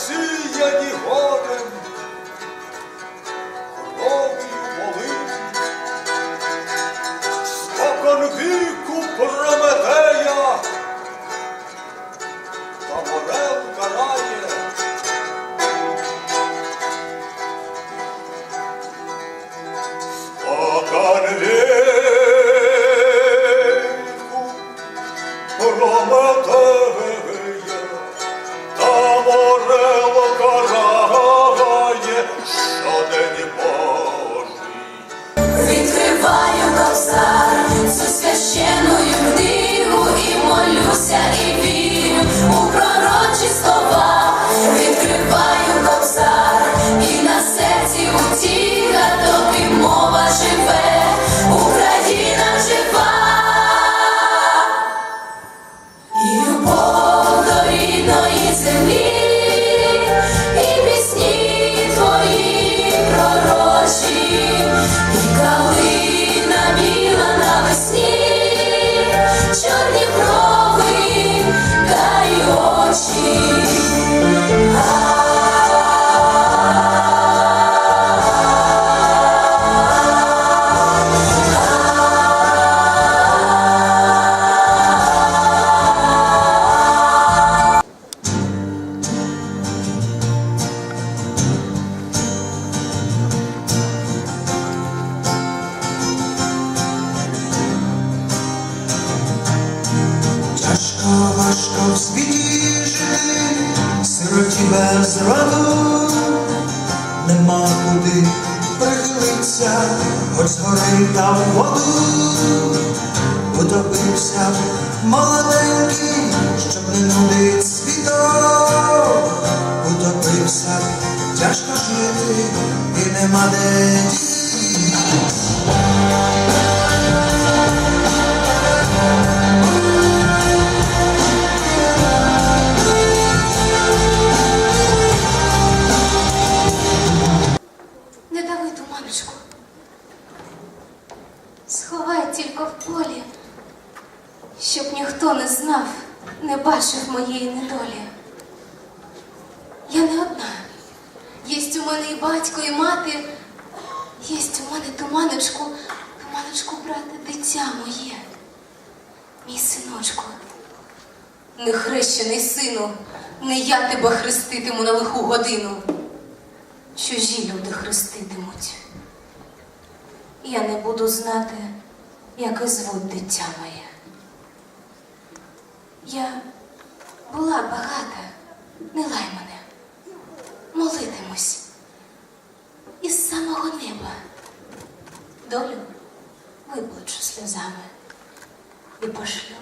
засіяні горем, кров'ю без роду, нема куди прихилитися, хоч згори та в воду, утопився. Молоденький, щоб не нудить Сховай тільки в полі, щоб ніхто не знав, не бачив моєї недолі. Я не одна. Єсть у мене і батько, і мати. Єсть у мене туманочку, туманочку, брате, дитя моє. Мій синочку. Нехрещений сину, не я тебе хреститиму на лиху годину чужі люди хреститимуть. Я не буду знати, як і звуть дитя моє. Я була багата, не лай мене, молитимусь із самого неба. Долю виплачу сльозами і пошлю